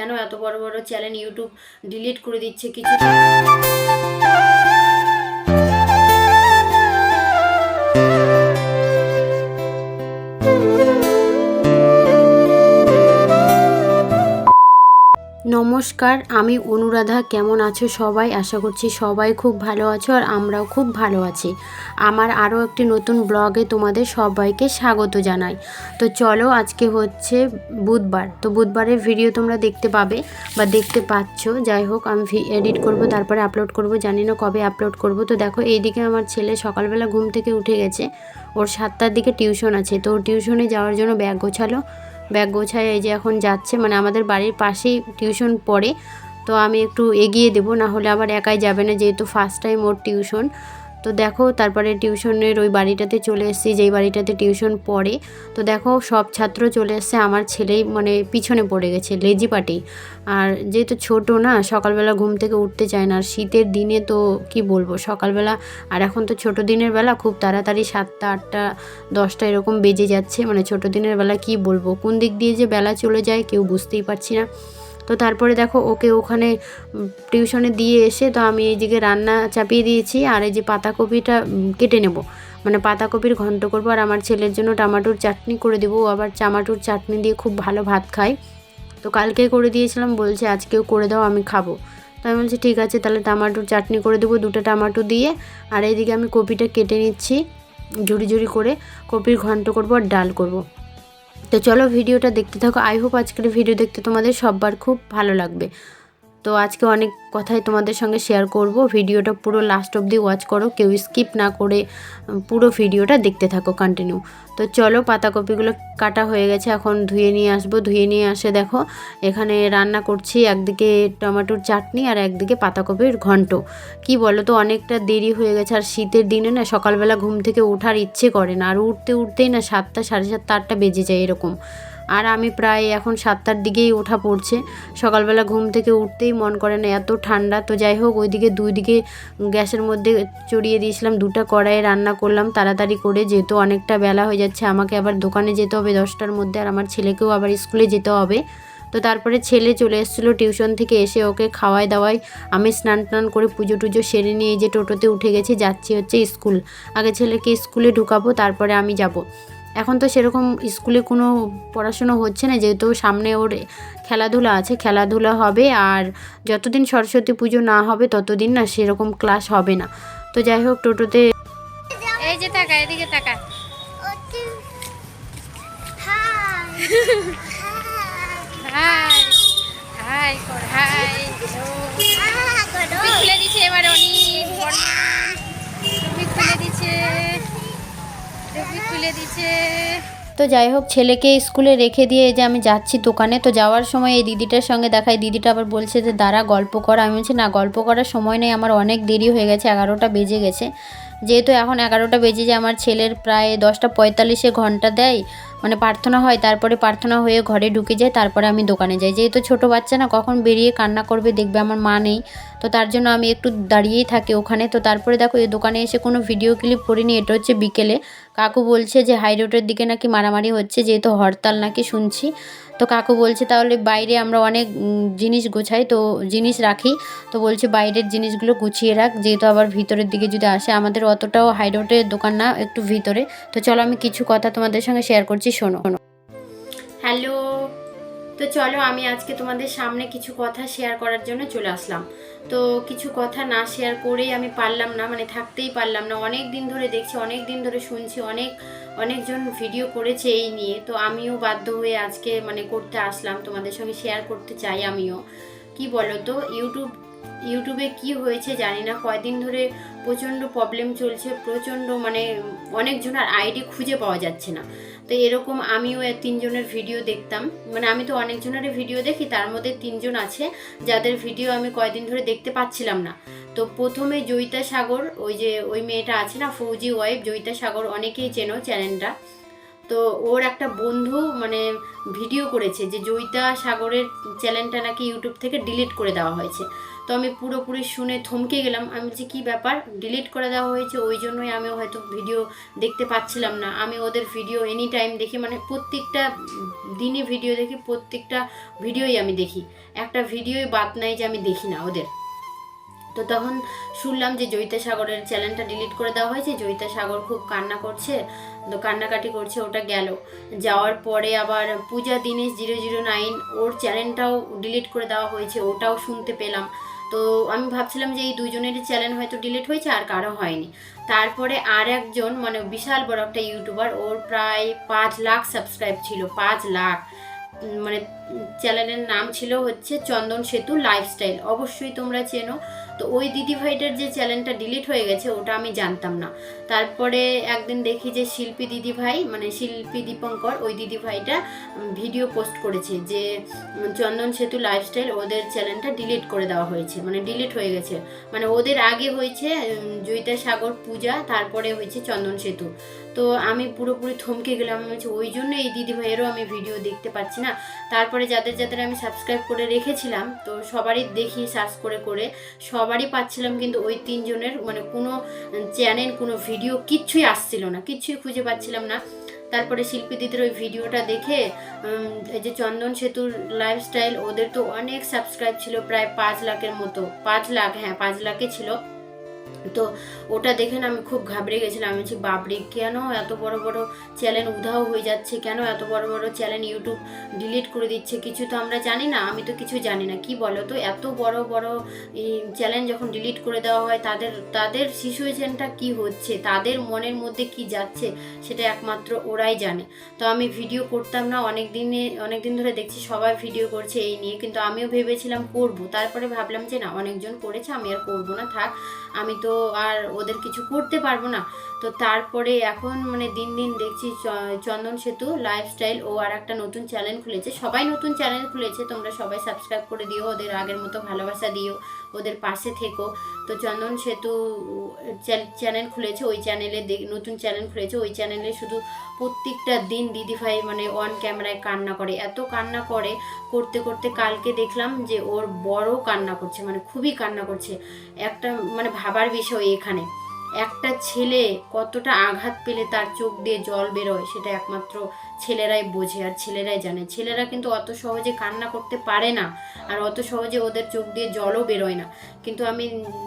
কেন এত বড় বড় চ্যানেল ইউটিউব ডিলিট করে দিচ্ছে? কিছু নমস্কার, আমি অনুরাধা। কেমন আছো সবাই? আশা করছি সবাই খুব ভালো আছো আর আমরাও খুব ভালো আছি। আমার আরও একটি নতুন ব্লগে তোমাদের সবাইকে স্বাগত জানাই। তো চলো, আজকে হচ্ছে বুধবার। তো বুধবারের ভিডিও তোমরা দেখতে পাবে বা দেখতে পাচ্ছ। যাই হোক, আমি এডিট করব, তারপরে আপলোড করব। জানি না কবে আপলোড করব। তো দেখো, এইদিকে আমার ছেলে সকালবেলা ঘুম থেকে উঠে গেছে। ওর সাতটার দিকে টিউশন আছে। তো টিউশনে যাওয়ার জন্য ব্যাগ গোছালো। ব্যাগ গোছায় এই যে এখন যাচ্ছে মানে আমাদের বাড়ির পাশেই টিউশন পড়ে। তো আমি একটু এগিয়ে দেবো, না হলে আবার একাই যাবে না, যেহেতু ফার্স্ট টাইম ওর টিউশন। তো দেখো তারপরে টিউশনের ওই বাড়িটাতে চলে এসেছি, যেই বাড়িটাতে টিউশন পড়ে। তো দেখো সব ছাত্র চলে এসছে, আমার ছেলেই মানে পিছনে পড়ে গেছে লেজি পাটি আর যেহেতু ছোট না, সকালবেলা ঘুম থেকে উঠতে চায় না। আর শীতের দিনে তো কি বলব, সকালবেলা আর এখন তো ছোট দিনের বেলা খুব তাড়াতাড়ি সাতটা, আটটা, দশটা এরকম বেজে যাচ্ছে। মানে ছোট দিনের বেলা কি বলব, কোন দিক দিয়ে যে বেলা চলে যায় কেউ বুঝতেই পারছি না। তো তারপরে দেখো ওকে ওখানে টিউশনে দিয়ে এসে তো আমি এইদিকে রান্না চাপিয়ে দিয়েছি আর এই যে পাতাকপিটা কেটে নেব। মানে পাতাকপির ঘন্ট করব আর আমার ছেলের জন্য টমাটোর চাটনি করে দেবো। ও আবার চামাটোর চাটনি দিয়ে খুব ভালো ভাত খায়। তো কালকে করে দিয়েছিলাম, বলছে আজকেও করে দাও, আমি খাব। তো আমি বলছি, ঠিক আছে, তাহলে টামাটোর চাটনি করে দেবো, দুটো টমাটো দিয়ে। আর এইদিকে আমি কপিটা কেটে নিচ্ছি, ঝুড়ি ঝুড়ি করে। কপির ঘন্ট করব আর ডাল করব। তো চলো ভিডিওটা দেখতে থাকো। আই হোপ আজকের ভিডিও দেখতে তোমাদের সববার খুব ভালো লাগবে। তো আজকে অনেক কথাই তোমাদের সঙ্গে শেয়ার করব। ভিডিওটা পুরো লাস্ট অবধি ওয়াচ করো। কেউ স্কিপ না করে পুরো ভিডিওটা দেখতে থাকো কন্টিনিউ তো চলো, পাতাকপিগুলো কাটা হয়ে গেছে। এখন ধুয়ে নিয়ে আসব। ধুয়ে নিয়ে আসে দেখো, এখানে রান্না করছি একদিকে টমেটোর চাটনি আর একদিকে পাতাকপির ঘন্ট। কি বলো তো অনেকটা দেরি হয়ে গেছে। আর শীতের দিনে না, সকালবেলা ঘুম থেকে ওঠার ইচ্ছে করে না। আর উঠতে, উঠতেই না সাতটা, সাড়ে সাতটা, আটটা বেজে যায় এরকম। আর আমি প্রায় এখন সাতটার দিকেই ওঠা পড়ছে। সকালবেলা ঘুম থেকে উঠতেই মন করে না, এত ঠান্ডা। তো যাই হোক, ওইদিকে দুই দিকে গ্যাসের মধ্যে চড়িয়ে দিয়েছিলাম, দুটো কড়াইয়ে রান্না করলাম তাড়াতাড়ি করে, যেহেতু অনেকটা বেলা হয়ে যাচ্ছে, আমাকে আবার দোকানে যেতে হবে দশটার মধ্যে আর আমার ছেলেকেও আবার স্কুলে যেতে হবে। তো তারপরে ছেলে চলে এসেছিল টিউশন থেকে, এসে ওকে খাওয়াই দাওয়াই আমি স্নান টান করে পুজো টুজো সেরে নিয়ে যে টোটোতে উঠে গেছি, যাচ্ছি হচ্ছে স্কুল। আগে ছেলেকে স্কুলে ঢুকাবো, তারপরে আমি যাব। এখন তো সেরকম স্কুলে কোনো পড়াশুনো হচ্ছে না যেহেতু সামনে ওর খেলাধুলা আছে খেলাধুলা হবে আর যতদিন সরস্বতী পুজো না হবে ততদিন না সেরকম ক্লাস হবে না তো যাই হোক টোটোতে এই যে টাকা এদিকে টাকা হাই হাই হাই দিছে এবার অনেক খুলে দিছে তো যাই হোক, ছেলেকে স্কুলে রেখে দিয়ে যে আমি যাচ্ছি দোকানে, তো যাওয়ার সময় এই দিদিটার সঙ্গে দেখাই দিদিটা আবার বলছে যে, দাঁড়া, গল্প কর। আমি বলছি, না, গল্প করার সময় নেই, আমার অনেক দেরি হয়ে গেছে, এগারোটা বেজে গেছে। যেহেতু এখন এগারোটা বেজে যে আমার ছেলের প্রায় দশটা পঁয়তাল্লিশে ঘণ্টা দেয় মানে প্রার্থনা হয়, তারপরে প্রার্থনা হয়ে ঘরে ঢুকে যায়, তারপরে আমি দোকানে যাই। যেহেতু ছোটো বাচ্চা না, কখন বেরিয়ে কান্না করবে দেখবে আমার মা নেই। তো তার জন্য আমি একটু দাঁড়িয়েই থাকি ওখানে। তো তারপরে দেখো এই দোকানে এসে কোনো ভিডিও ক্লিপ করিনি, এটা হচ্ছে বিকেলে। কাকু বলছে যে হাই রোডের দিকে নাকি মারামারি হচ্ছে, যেহেতু হরতাল নাকি শুনছি। তো কাকু বলছে, তাহলে বাইরে আমরা অনেক জিনিস গোছাই, তো জিনিস রাখি। তো বলছে, বাইরের জিনিসগুলো গুছিয়ে রাখ, যেহেতু আবার ভিতরের দিকে যদি আসে, আমাদের অতটাও হাই রোডের দোকান না, একটু ভিতরে। তো চলো আমি কিছু কথা তোমাদের সঙ্গে শেয়ার করছি, শোনো। হ্যালো তো চলো, আমি আজকে তোমাদের সামনে কিছু কথা শেয়ার করার জন্য চলে আসলাম। তো কিছু কথা না শেয়ার করেই আমি পারলাম না মানে থাকতেই পারলাম না। অনেক দিন ধরে দেখছি, অনেক দিন ধরে শুনছি, অনেক অনেকজন ভিডিও করেছে এই নিয়ে, তো আমিও বাধ্য হয়ে আজকে মানে করতে আসলাম, তোমাদের সঙ্গে শেয়ার করতে চাই আমিও। কি বলো তো ইউটিউব ইউটিউবে কি হয়েছে জানি না, কয়দিন ধরে প্রচণ্ড প্রবলেম চলছে, প্রচণ্ড মানে অনেকজনের আইডি খুঁজে পাওয়া যাচ্ছে না। তো এরকম আমিও তিনজনের ভিডিও দেখতাম। মানে আমি তো অনেকজনের ভিডিও দেখি, তার মধ্যে তিনজন আছে, যাদের ভিডিও আমি কয়দিন ধরে দেখতে পাচ্ছিলাম না। তো প্রথমে জয়িতা সাগর, ওই যে ওই মেয়েটা আছে না, ফৌজি ওয়াইফ, জয়িতা সাগর অনেকেই চেনো চ্যানেলটা। তো ওর একটা বন্ধু মানে ভিডিও করেছে যে জয়িতা সাগরের চ্যানেলটা নাকি ইউটিউব থেকে ডিলিট করে দেওয়া হয়েছে। তো আমি পুরোপুরি শুনে থমকে গেলাম। আমি বলছি, কী ব্যাপার? ডিলিট করে দেওয়া হয়েছে, ওই জন্যই আমি হয়তো ভিডিও দেখতে পাচ্ছিলাম না। আমি ওদের ভিডিও এনি টাইম দেখি মানে প্রত্যেকটা দিনই ভিডিও দেখি, প্রত্যেকটা ভিডিওই আমি দেখি। একটা ভিডিওই বাদ নাই যে আমি দেখি না ওদের। তো তখন শুনলাম যে জয়িতা সাগরের চ্যানেলটা ডিলিট করে দেওয়া হয়েছে। জয়িতা সাগর খুব কান্না করছে, তো কান্নাকাটি করছে, ওটা গেল। যাওয়ার পরে আবার Puja, Dinesh, zero zero nine, ওর চ্যানেলটাও ডিলিট করে দেওয়া হয়েছে, ওটাও শুনতে পেলাম। তো আমি ভাবছিলাম যে এই দুজনের চ্যানেল হয়তো ডিলিট হয়েছে আর কারও হয়নি। তারপরে আর একজন মানে বিশাল বড় একটা ইউটিউবার ওর প্রায় পাঁচ লাখ সাবস্ক্রাইব ছিল, পাঁচ লাখ। মানে চ্যানেলের নাম ছিল হচ্ছে চন্দন সেতু লাইফস্টাইল অবশ্যই তোমরা চেনো। তো ওই দিদিভাইটার যে চ্যানেলটা ডিলিট হয়ে গেছে, ওটা আমি জানতাম না। তারপরে একদিন দেখি যে শিল্পী দিদিভাই মানে শিল্পী দীপঙ্কর, ওই দিদিভাইটা ভিডিও পোস্ট করেছে যে চন্দন সেতু লাইফস্টাইল ওদের চ্যানেলটা ডিলিট করে দেওয়া হয়েছে মানে ডিলিট হয়ে গেছে। মানে ওদের আগে হয়েছে জয়িতা সাগর পূজা, তারপরে হয়েছে চন্দন সেতু। তো আমি পুরোপুরি থমকে গেলাম। আমি বলছি, ওই জন্য এই দিদিভাইয়েরও আমি ভিডিও দেখতে পাচ্ছি না। তারপরে যাদের যাদের আমি সাবস্ক্রাইব করে রেখেছিলাম, তো সবারই দেখি সার্চ করে করে। সবারই পাচ্ছিলাম কিন্তু ওই তিনজনের মানে কোনো চ্যানেল কোনো ভিডিও কিচ্ছুই আসছিল না, কিচ্ছুই খুঁজে পাচ্ছিলাম না। তারপরে শিল্পী দিদির ওই ভিডিওটা দেখে এই যে চন্দন সেতুর লাইফস্টাইল ওদের তো অনেক সাবস্ক্রাইব ছিল, প্রায় পাঁচ লাখের মতো, পাঁচ লাখ হ্যাঁ পাঁচ লাখে ছিল। তো ওটা দেখে না আমি খুব ঘাবড়ে গেছিলাম। আমি বলছি বাবরে কেন এত বড় বড় চ্যানেল উধাও হয়ে যাচ্ছে? কেন এত বড় বড় চ্যানেল ইউটিউব ডিলিট করে দিচ্ছে? কিছু তো আমরা জানি না, আমি তো কিছু জানি না। কি বলো তো, এত বড় বড় চ্যানেল যখন ডিলিট করে দেওয়া হয়, তাদের তাদের সিচুয়েশনটা কি হচ্ছে? তাদের মনের মধ্যে কি যাচ্ছে? সেটা একমাত্র ওরাই জানে। তো আমি ভিডিও করতাম না অনেক দিনে অনেক দিন ধরে দেখছি সবাই ভিডিও করছে এই নিয়ে, কিন্তু আমিও ভেবেছিলাম করব। তারপরে ভাবলাম যে না, অনেকজন করেছে, আমি আর করব না, থাক। আমি তো আর ওদের কিছু করতে পারব না। তো তারপরে এখন মানে দিন দিন দেখছি চন্দন সেতু লাইফস্টাইল ও আর একটা নতুন চ্যানেল খুলেছে। সবাই নতুন চ্যানেল খুলেছে, তোমরা সবাই সাবস্ক্রাইব করে দিও, ওদের আগের মতো ভালোবাসা দিও, ওদের পাশে থেকো। তো চন্দন সেতু চ্যানেল খুলেছে, ওই চ্যানেলে নতুন চ্যানেল খুলেছে, ওই চ্যানেলে শুধু প্রত্যেকটা দিন দিদিভাই মানে অন ক্যামেরায় কান্না করে। এত কান্না করে, করতে করতে কালকে দেখলাম যে ওর বড় কান্না করছে মানে খুবই কান্না করছে। একটা মানে ভাবার বিষয় এখানে। একটা ছেলে কতটা আঘাত পেলে তার চোখ দিয়ে জল বেরোয়, সেটা একমাত্র ছেলেরাই বোঝে আর ছেলেরাই জানে। ছেলেরা কিন্তু অত সহজে কান্না করতে পারে না আর অত সহজে ওদের চোখ দিয়ে জলও বেরোয় না। কিন্তু আমি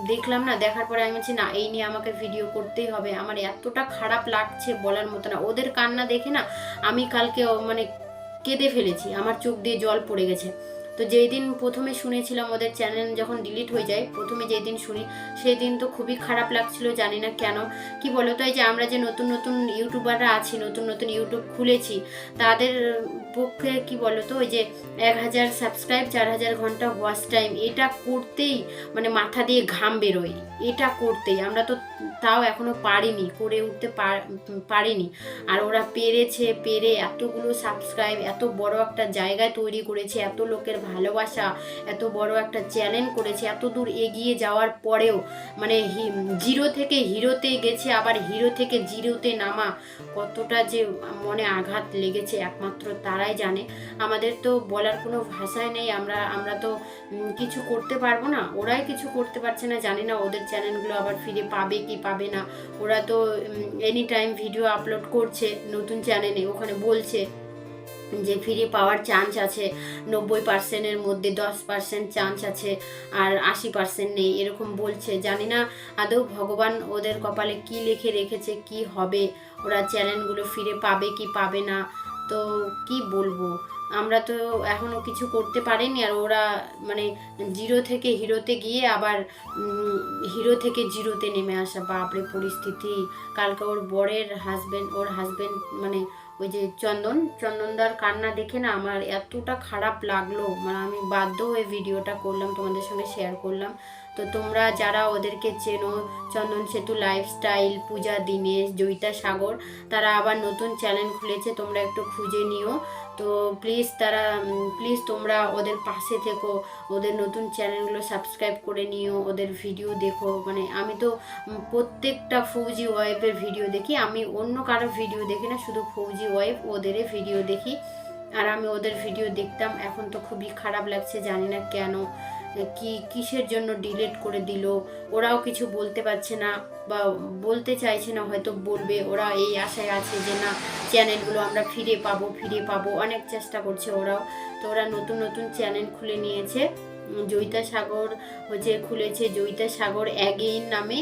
দেখলাম না, দেখার পরে আমি বলছি, না, এই নিয়ে আমাকে ভিডিও করতেই হবে। আমার এতটা খারাপ লাগছে বলার মতো না। ওদের কান্না দেখে না আমি কালকে মানে কেঁদে ফেলেছি। আমার চোখ দিয়ে জল পড়ে গেছে। তো যেই দিন প্রথমে শুনেছিলাম ওদের চ্যানেল যখন ডিলিট হয়ে যায়, প্রথমে যেই দিন শুনি সেই দিন তো খুবই খারাপ লাগছিল, জানি না কেন। কি বলতো এই যে আমরা যে নতুন নতুন ইউটিউবাররা আছি, নতুন নতুন ইউটিউব খুলেছি, তাদের পক্ষে, কি বলতো, ওই যে এক হাজার সাবস্ক্রাইব চার হাজার ঘণ্টা ওয়াচ টাইম এটা করতেই মানে মাথা দিয়ে ঘাম বেরোয়। এটা করতেই। আমরা তো তাও এখনও পারিনি, করে উঠতে পার- পারিনি। আর ওরা পেরেছে, পেরে এতগুলো সাবস্ক্রাইব এত বড় একটা জায়গায় তৈরি করেছে, এত লোকের ভালোবাসা, এত বড় একটা চ্যালেঞ্জ করেছে, এত দূর এগিয়ে যাওয়ার পরেও মানে জিরো থেকে হিরোতে গেছে, আবার হিরো থেকে জিরোতে নামা, কতটা যে মনে আঘাত লেগেছে, একমাত্র তারাই জানে। আমাদের তো বলার কোনো ভাষাই নেই। আমরা আমরা তো কিছু করতে পারব না। ওরাই কিছু করতে পারছে না, জানি না ওদের চ্যানেলগুলো আবার ফিরে পাবে কি পাবে না। ওরা তো এনি টাইম ভিডিও আপলোড করছে, নতুন চ্যানেলে, ওখানে বলছে যে ফিরে পাওয়ার চান্স আছে। নব্বই পার্সেন্টের মধ্যে দশ পার্সেন্ট চান্স আছে, আর আশি পার্সেন্ট নেই, এরকম বলছে। জানি না আদৌ ভগবান ওদের কপালে কি লিখে রেখেছে, কি হবে? ওরা চ্যানেলগুলো ফিরে পাবে কি পাবে না? তো কি বলব? আমরা তো এখনও কিছু করতে পারিনি আর ওরা মানে জিরো থেকে হিরোতে গিয়ে আবার হিরো থেকে জিরোতে নেমে আসা, বাপরে পরিস্থিতি। কালকে ওর বরের হাজব্যান্ড ওর হাজবেন্ড মানে ওই যে চন্দন, চন্দনদার কান্না দেখে না আমার এতটা খারাপ লাগল। মানে আমি বাধ্য হয়ে ভিডিওটা করলাম, তোমাদের সঙ্গে শেয়ার করলাম। তো তোমরা যারা ওদেরকে চেনো, চন্দন সেতু লাইফস্টাইল পূজা, দিনেশ, জয়িতা সাগর, তারা আবার নতুন চ্যানেল খুলেছে, তোমরা একটু খুঁজে নিও। তো প্লিজ তারা প্লিজ তোমরা ওদের পাশে থেকো, ওদের নতুন চ্যানেলগুলো সাবস্ক্রাইব করে নিও, ওদের ভিডিও দেখো। মানে আমি তো প্রত্যেকটা ফৌজি ওয়াইফের ভিডিও দেখি, আমি অন্য কারও ভিডিও দেখি না, শুধু ফৌজি ওয়াইফ ওদেরই ভিডিও দেখি। আর আমি ওদের ভিডিও দেখতাম, এখন তো খুবই খারাপ লাগছে, জানি না কেন। কি কিসের জন্য ডিলেট করে দিল? ওরাও কিছু বলতে পারছে না বা বলতে চাইছে না, হয়তো বলবে। ওরা এই আশায় আছে যে না চ্যানেলগুলো আমরা ফিরে পাবো ফিরে পাবো। অনেক চেষ্টা করছে ওরাও। তো ওরা নতুন নতুন চ্যানেল খুলে নিয়েছে। জয়িতা সাগর হচ্ছে, খুলেছে জয়িতা সাগর অ্যাগেইন নামে।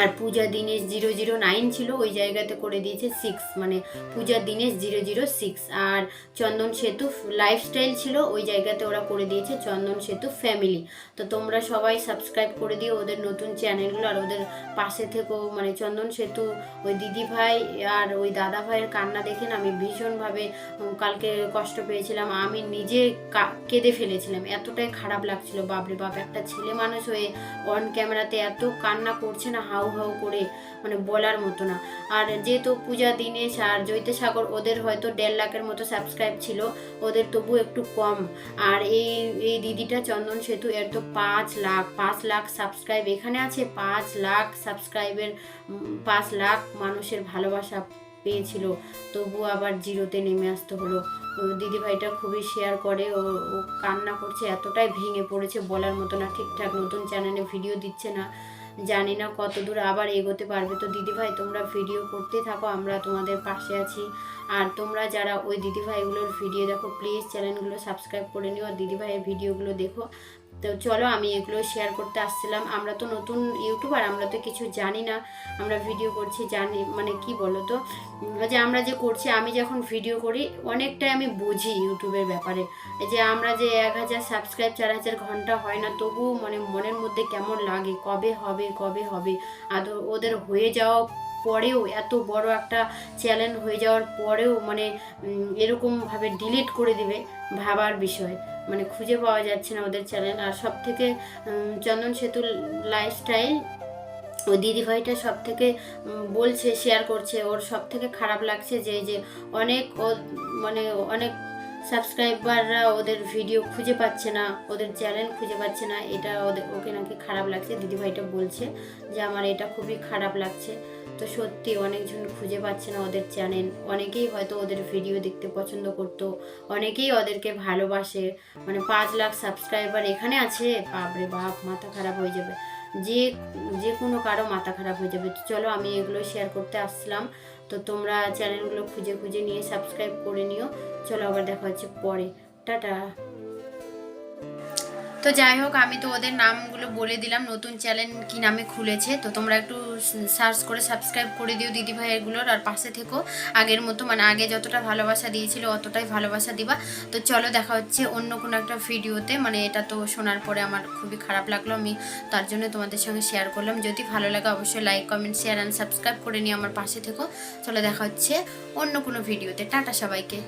আর Puja Dinesh zero zero nine ছিল, ওই জায়গাতে করে দিয়েছে সিক্স মানে Puja Dinesh zero zero six আর চন্দন সেতু লাইফস্টাইল ছিল, ওই জায়গাতে ওরা করে দিয়েছে চন্দন সেতু ফ্যামিলি তো তোমরা সবাই সাবস্ক্রাইব করে দিও ওদের নতুন চ্যানেলগুলো আর ওদের পাশে থেকেও মানে চন্দন সেতু, ওই দিদি ভাই আর ওই দাদা ভাইয়ের কান্না দেখে না আমি ভীষণভাবে কালকে কষ্ট পেয়েছিলাম। আমি নিজে কেঁদে ফেলেছিলাম। এতটাই খারাপ লাগছিল, বাপরে বাপ, একটা ছেলে মানুষ হয়ে অন ক্যামেরাতে এত কান্না করছে না হাউ হাউ হাউ করে মানে বলার মতো না। আর যেহেতু পূজা দিনেশ আর জয়িতা সাগর ওদের হয়তো দেড় লাখের মতো সাবস্ক্রাইব ছিল, ওদের তবু একটু কম। আর এই এই দিদিটা চন্দন সেতু এর তো পাঁচ লাখ পাঁচ লাখ সাবস্ক্রাইব এখানে আছে, পাঁচ লাখ সাবস্ক্রাইবের পাঁচ লাখ মানুষের ভালোবাসা পেয়েছিল। তবু আবার জিরোতে নেমে আসতে হলো। ও দিদি ভাইটা খুবই শেয়ার করে, ও ও কান্না করছে, এতটাই ভেঙে পড়েছে বলার মতো না। ঠিকঠাক নতুন চ্যানেলে ভিডিও দিচ্ছে না। জানি না কত দূর আবার এগোতে পারবে। তো দিদিভাই, তোমরা ভিডিও করতে থাকো, আমরা তোমাদের পাশে আছি। আর তোমরা যারা ওই দিদিভাইগুলোর ভিডিও দেখো প্লিজ চ্যানেলগুলো সাবস্ক্রাইব করে নিও। আর দিদি ভাইয়ের ভিডিওগুলো দেখো। তো চলো আমি এগুলো শেয়ার করতে আসছিলাম। আমরা তো নতুন ইউটিউবার আমরা তো কিছু জানি না। আমরা ভিডিও করছি, জানি মানে কি বলো তো যে আমরা যে করছি, আমি যখন ভিডিও করি, অনেকটাই আমি বুঝি ইউটিউবের ব্যাপারে। যে আমরা যে এক হাজার সাবস্ক্রাইব চার হাজার ঘণ্টা হয় না, তবুও মানে মনের মধ্যে কেমন লাগে? কবে হবে কবে হবে? আর ওদের হয়ে যাওয়া পরেও, এত বড় একটা চ্যালেঞ্জ হয়ে যাওয়ার পরেও মানে এরকমভাবে ডিলিট করে দেবে, ভাবার বিষয়। মানে খুঁজে পাওয়া যাচ্ছে না ওদের চ্যানেল আর সব থেকে চন্দন সেতুর লাইফস্টাইল ওই দিদিভাইটা সব থেকে বলছে শেয়ার করছে। ওর সব থেকে খারাপ লাগছে যে যে অনেক ও মানে অনেক সাবস্ক্রাইবাররা ওদের ভিডিও খুঁজে পাচ্ছে না, ওদের চ্যানেল খুঁজে পাচ্ছে না। এটা ওদের, ওকে নাকি খারাপ লাগছে, দিদিভাইটা বলছে যে, আমার এটা খুবই খারাপ লাগছে। তো সত্যি অনেকজন খুঁজে পাচ্ছে না ওদের চ্যানেল অনেকেই হয়তো ওদের ভিডিও দেখতে পছন্দ করতো, অনেকেই ওদেরকে ভালোবাসে। মানে পাঁচ লাখ সাবস্ক্রাইবার এখানে আছে, বাপরে বাপ, মাথা খারাপ হয়ে যাবে। যে যে কোনো কারও মাথা খারাপ হয়ে যাবে। তো চলো আমি এগুলো শেয়ার করতে আসছিলাম তো তোমরা চ্যানেলগুলো খুঁজে খুঁজে নিয়ে সাবস্ক্রাইব করে নিও। চলো আবার দেখা হচ্ছে পরে। টাটা। তো যাই হোক, আমি তো ওদের নামগুলো বলে দিলাম। নতুন চ্যানেল কি নামে খুলেছে, তো তোমরা একটু সার্চ করে সাবস্ক্রাইব করে দিও দিদি ভাইয়েরগুলোর আর পাশে থেকো। আগের মতো মানে আগে যতটা ভালোবাসা দিয়েছিল, অতটাই ভালোবাসা দিবা। তো চলো, দেখা হচ্ছে অন্য কোনো একটা ভিডিওতে মানে এটা তো শোনার পরে আমার খুবই খারাপ লাগল, আমি তার জন্য তোমাদের সঙ্গে শেয়ার করলাম। যদি ভালো লাগে, অবশ্যই like comment share and subscribe করে নিয়ে আমার পাশে থেকো। চলো, দেখা হচ্ছে অন্য কোনো ভিডিওতে টাটা সবাইকে।